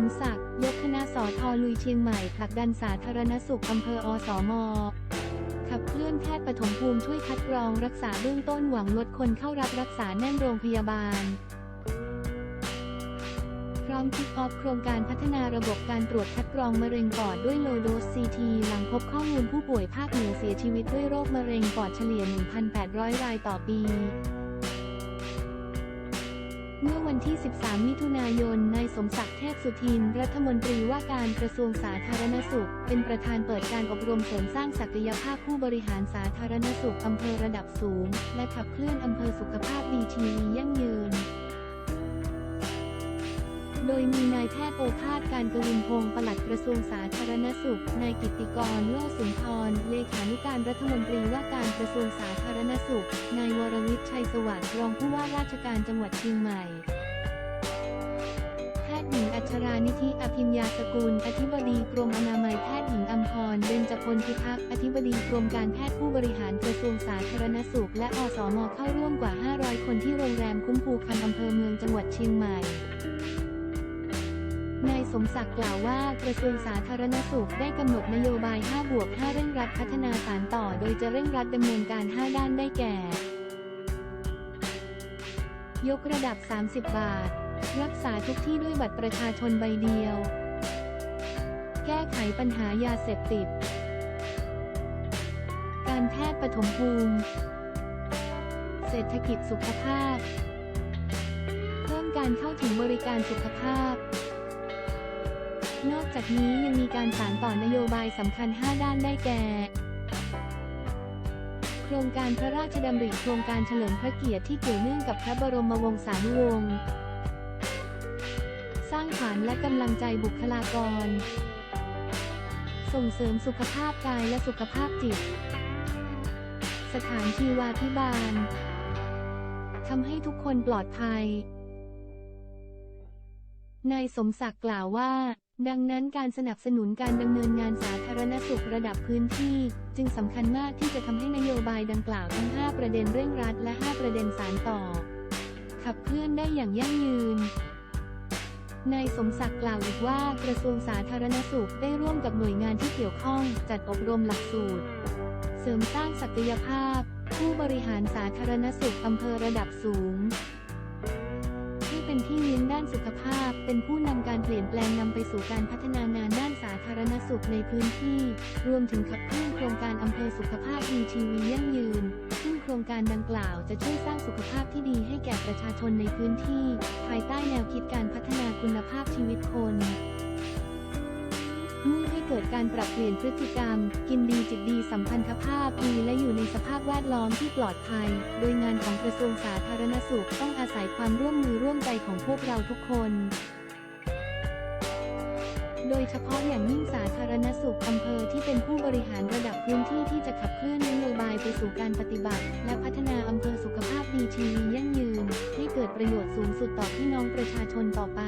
มศักดิ์ยกคณะสอทอลุยเชียงใหม่ผลักดันสาธารณสุขอำเภออสมขับเคลื่อนแพทย์ปฐมภูมิช่วยคัดกรองรักษาเบื้องต้นหวังลดคนเข้ารับรักษาแน่นโรงพยาบาล พร้อมคิกออฟโครงการพัฒนาระบบการตรวจคัดกรองมะเร็งปอดด้วยโลโดสซีทีหลังพบข้อมูลผู้ป่วยภาคเหนือเสียชีวิตด้วยโรคมะเร็งปอดเฉลี่ย 1,800 รายต่อปี เมื่อวันที่ 13 มิถุนายน นายสมศักดิ์เทพสุทิน รัฐมนตรีว่าการกระทรวงสาธารณสุข เป็นประธานเปิดการอบรมเสริมสร้างศักยภาพผู้บริหารสาธารณสุขอำเภอระดับสูง และขับเคลื่อนอำเภอสุขภาพดีทียั่งยืน โดยมีนายแพทย์โอภาสการกวินพงศ์ปลัดกระทรวงสาธารณสุข นายกิติกร โลสุนทร เลขานุการรัฐมนตรีว่าการกระทรวงสาธารณสุข นายวรวิทย์ชัยสวัสดิ์รองผู้ว่าราชการจังหวัดเชียงใหม่แพทย์หญิงอัชรานิธิอภิญญาสกุล อธิบดีกรมอนามัยแพทย์หญิงอัมพร เบญจพลพิทักษ์ อธิบดีกรมการแพทย์ผู้บริหารกระทรวงสาธารณสุข และอสมเข้าร่วมกว่า 500 คนที่โรงแรมคุ้มภูคันอำเภอเมืองจังหวัดเชียงใหม่ มศักดิ์กล่าวว่ากระทรวงสาธารณสุขได้กำหนดนโยบาย 5 บวก 5 เร่งรัดพัฒนาสารต่อ โดยจะเร่งรัดดำเนินการ 5 ด้านได้แก่ ยกระดับ 30 บาท รักษาทุกที่ด้วยบัตรประชาชนใบเดียว แก้ไขปัญหายาเสพติด การแพทย์ปฐมภูมิ เศรษฐกิจสุขภาพ เพิ่มการเข้าถึงบริการสุขภาพ นอกจากนี้ยังมีการสานต่อนโยบายสำคัญ 5 ด้านได้แก่ โครงการพระราชดำริโครงการเฉลิมพระเกียรติที่เกี่ยวเนื่องกับพระบรมวงศานุวงศ์ สร้างขวัญและกำลังใจบุคลากร ส่งเสริมสุขภาพกายและสุขภาพจิต สถานชีวาพิบาลทำให้ทุกคนปลอดภัยนายสมศักดิ์กล่าวว่า ดังนั้นการสนับสนุนการดำเนินงานสาธารณสุขระดับพื้นที่ จึงสำคัญมากที่จะทำให้นโยบายดังกล่าวทั้ง 5 ประเด็นเร่งรัดและ 5 ประเด็นสารต่อ ขับเคลื่อนได้อย่างยั่งยืนนายสมศักดิ์กล่าวอีกว่ากระทรวงสาธารณสุขได้ร่วมกับหน่วยงานที่เกี่ยวข้อง จัดอบรมหลักสูตร เสริมสร้างศักยภาพ ผู้บริหารสาธารณสุขอำเภอระดับสูง เป็นที่เลี้ยงด้านสุขภาพ เป็นผู้นำการเปลี่ยนแปลงนำไปสู่การพัฒนางานด้านสาธารณสุขในพื้นที่ รวมถึงขับเคลื่อนโครงการอำเภอสุขภาพดีทีวียั่งยืน ซึ่งโครงการดังกล่าวจะช่วยสร้างสุขภาพที่ดีให้แก่ประชาชนในพื้นที่ ภายใต้แนวคิดการพัฒนาคุณภาพ กิดการปรับเปลี่ยนพฤติกรรม กินดีจิตดีสัมพันธภาพดีและอยู่ในสภาพแวดล้อมที่ปลอดภัย โดยงานของกระทรวงสาธารณสุขต้องอาศัยความร่วมมือร่วมใจของพวกเราทุกคนโดยเฉพาะอย่างยิ่งสาธารณสุขอำเภอที่เป็นผู้บริหารระดับพื้นที่ที่จะขับเคลื่อนนโยบายไปสู่การปฏิบัติ และพัฒนาอำเภอสุขภาพดีทีวียั่งยืน ให้เกิดประโยชน์สูงสุดต่อพี่น้องประชาชนต่อไป